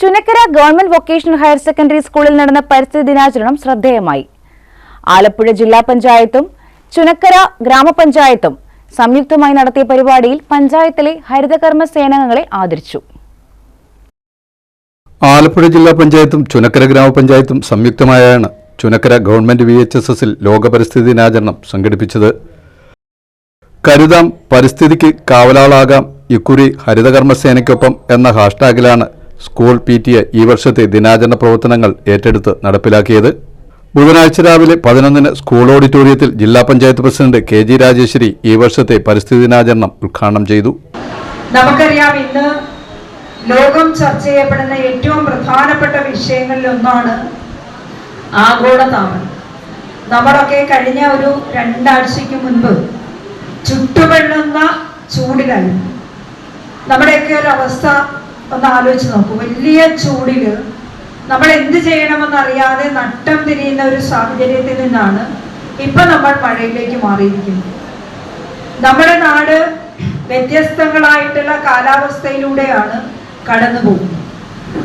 Chunakkara government vocational higher secondary സ്കൂളിൽ നടന്ന പരിസ്ഥിതി ദിനാചരണം ശ്രദ്ധേയമായി. ആലപ്പുഴ ജില്ലാ പഞ്ചായത്തും ചുനക്കര ഗ്രാമപഞ്ചായത്തും സംയുക്തമായി നടത്തിയ പരിപാടിയിൽ പഞ്ചായത്തിലെ ഹരിതകർമ്മ സേനാംഗങ്ങളെ ആദരിച്ചു. ആലപ്പുഴ ജില്ലാ പഞ്ചായത്തും ചുനക്കര ഗ്രാമപഞ്ചായത്തും സംയുക്തമായാണ് Chunakkara government V H S എസിൽ ലോക പരിസ്ഥിതി ദിനാചരണം സംഘടിപ്പിച്ചത്. കരുതാം പരിസ്ഥിതിക്ക് കാവലാളാകാം. ഇക്കുറി ഹരിതകർമ്മസേനയ്ക്കൊപ്പം എന്ന ഹാഷ്ടാഗിലാണ് സ്കൂൾ പി ടി എ ഈ വർഷത്തെ ദിനാചരണ പ്രവർത്തനങ്ങൾ ഏറ്റെടുത്ത് നടപ്പിലാക്കിയത്. ബുധനാഴ്ച രാവിലെ പതിനൊന്നിന് സ്കൂൾ ഓഡിറ്റോറിയത്തിൽ ജില്ലാ panchayat president K G Rajeshwari ഈ വർഷത്തെ പരിസ്ഥിതി ദിനാചരണം ഉദ്ഘാടനം ചെയ്തു. നമുക്കറിയാം ഇന്ന് ലോകം ചർച്ച ചെയ്യപ്പെടുന്ന ഏറ്റവും പ്രധാനപ്പെട്ട വിഷയങ്ങളിൽ ഒന്നാണ് ആഗോളതാപനം നമ്മളൊക്കെ കഴിഞ്ഞ ഒരു രണ്ടാഴ്ചയ്ക്ക് മുൻപ് ചുട്ടുപെള്ളുന്ന ചൂടിലായിരുന്നു നമ്മുടെയൊക്കെ ഒരു അവസ്ഥ ഒന്ന് ആലോചിച്ച് നോക്കൂ. വലിയ ചൂടിൽ നമ്മൾ എന്ത് ചെയ്യണമെന്നറിയാതെ നട്ടം തിരിയുന്ന ഒരു സാഹചര്യത്തിൽ നിന്നാണ് ഇപ്പൊ നമ്മൾ മഴയിലേക്ക് മാറിയിരിക്കുന്നത്. നമ്മുടെ നാട് വ്യത്യസ്തങ്ങളായിട്ടുള്ള കാലാവസ്ഥയിലൂടെയാണ് കടന്നു പോകുന്നത്.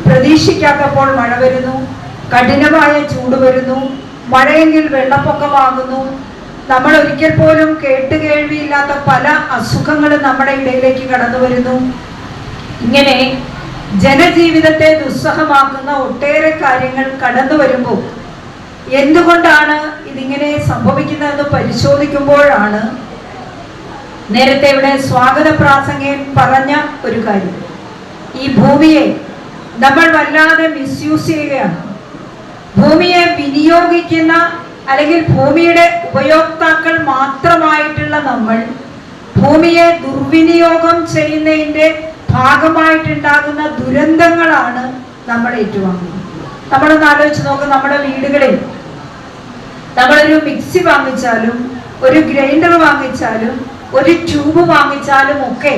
പ്രതീക്ഷിക്കാത്തപ്പോൾ മഴ വരുന്നു കഠിനമായ ചൂട് വരുന്നു മഴയെങ്കിൽ വെള്ളപ്പൊക്കമാകുന്നു നമ്മൾ ഒരിക്കൽ പോലും കേട്ടുകേൾവിയില്ലാത്ത പല അസുഖങ്ങളും നമ്മുടെ ഇടയിലേക്ക് കടന്നു വരുന്നു. ഇങ്ങനെ ജനജീവിതത്തെ ദുസ്സഹമാക്കുന്ന ഒട്ടേറെ കാര്യങ്ങൾ കടന്നു വരുമ്പോൾ എന്തുകൊണ്ടാണ് ഇതിങ്ങനെ സംഭവിക്കുന്നതെന്ന് പരിശോധിക്കുമ്പോഴാണ് നേരത്തെ ഇവിടെ സ്വാഗത പ്രാസംഗം പറഞ്ഞ ഒരു കാര്യം. ഈ ഭൂമിയെ നമ്മൾ വല്ലാതെ മിസ്യൂസ് ചെയ്യുകയാണ്. ഭൂമിയെ വിനിയോഗിക്കുന്ന അല്ലെങ്കിൽ ഭൂമിയുടെ ഉപയോക്താക്കൾ മാത്രമായിട്ടുള്ള നമ്മൾ ഭൂമിയെ ദുർവിനിയോഗം ചെയ്യുന്നതിന്റെ ഭാഗമായിട്ടുണ്ടാകുന്ന ദുരന്തങ്ങളാണ് നമ്മൾ ഏറ്റുവാങ്ങുന്നത്. നമ്മളൊന്ന് ആലോചിച്ച് നോക്കും നമ്മുടെ വീടുകളിൽ നമ്മളൊരു മിക്സി വാങ്ങിച്ചാലും ഒരു ഗ്രൈൻഡർ വാങ്ങിച്ചാലും ഒരു ട്യൂബ് വാങ്ങിച്ചാലും ഒക്കെ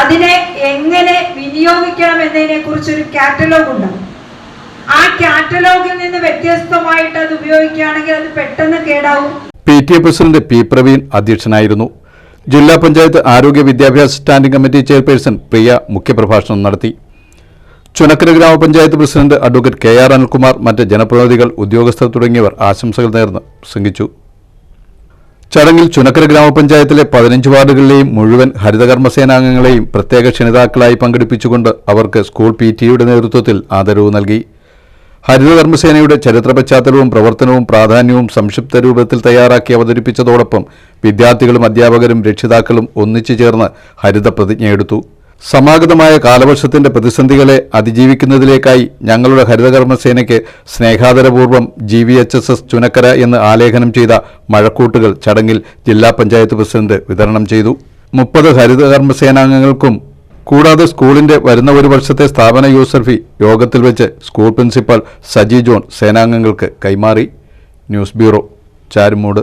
അതിനെ എങ്ങനെ വിനിയോഗിക്കണം എന്നതിനെ കുറിച്ച് ഒരു കാറ്റലോഗ് ഉണ്ടാവും ആ കാറ്റലോഗിൽ നിന്ന് വ്യത്യസ്തമായിട്ട് അത് ഉപയോഗിക്കുകയാണെങ്കിൽ അത് പെട്ടെന്ന് കേടാവും. P T A president P Praveen അധ്യക്ഷനായിരുന്നു. ജില്ലാ പഞ്ചായത്ത് ആരോഗ്യ വിദ്യാഭ്യാസ സ്റ്റാൻഡിംഗ് കമ്മിറ്റി ചെയർപേഴ്സൺ പ്രിയ മുഖ്യപ്രഭാഷണം നടത്തി. ചുനക്കര ഗ്രാമപഞ്ചായത്ത് president advocate K R Anilkumar മറ്റ് ജനപ്രതിനിധികൾ ഉദ്യോഗസ്ഥർ തുടങ്ങിയവർ ആശംസകൾ നേർന്ന് പ്രസംഗിച്ചു. ചടങ്ങിൽ ചുനക്കര ഗ്രാമപഞ്ചായത്തിലെ പതിനഞ്ച് വാർഡുകളിലെയും മുഴുവൻ ഹരിതകർമ്മസേനാംഗങ്ങളെയും പ്രത്യേക ക്ഷണിതാക്കളായി പങ്കെടുപ്പിച്ചുകൊണ്ട് അവർക്ക് സ്കൂൾ പി ടിയുടെ നേതൃത്വത്തിൽ ആദരവ് നൽകി. ഹരിതകർമ്മസേനയുടെ ചരിത്ര പശ്ചാത്തലവും പ്രവർത്തനവും പ്രാധാന്യവും സംക്ഷിപ്ത രൂപത്തിൽ തയ്യാറാക്കി അവതരിപ്പിച്ചതോടൊപ്പം വിദ്യാർത്ഥികളും അധ്യാപകരും രക്ഷിതാക്കളും ഒന്നിച്ചു ചേർന്ന് ഹരിത പ്രതിജ്ഞയെടുത്തു സമാഗതമായ കാലവർഷത്തിന്റെ പ്രതിസന്ധികളെ അതിജീവിക്കുന്നതിലേക്കായി ഞങ്ങളുടെ ഹരിതകർമ്മസേനയ്ക്ക് സ്നേഹാദരപൂർവം G V H S S Chunakkara എന്ന് ആലേഖനം ചെയ്ത മഴക്കൂട്ടുകൾ ചടങ്ങിൽ ജില്ലാ പഞ്ചായത്ത് പ്രസിഡന്റ് വിതരണം ചെയ്തു. മുപ്പത് ഹരിതകർമ്മസേനാംഗങ്ങൾക്കും കൂടാതെ സ്കൂളിന്റെ വരുന്ന ഒരു വർഷത്തെ സ്ഥാപന യൂസർ ഫീ യോഗത്തിൽ വെച്ച് സ്കൂൾ പ്രിൻസിപ്പൽ സജി ജോൺ സേനാംഗങ്ങൾക്ക് കൈമാറി. News bureau Charummoodu.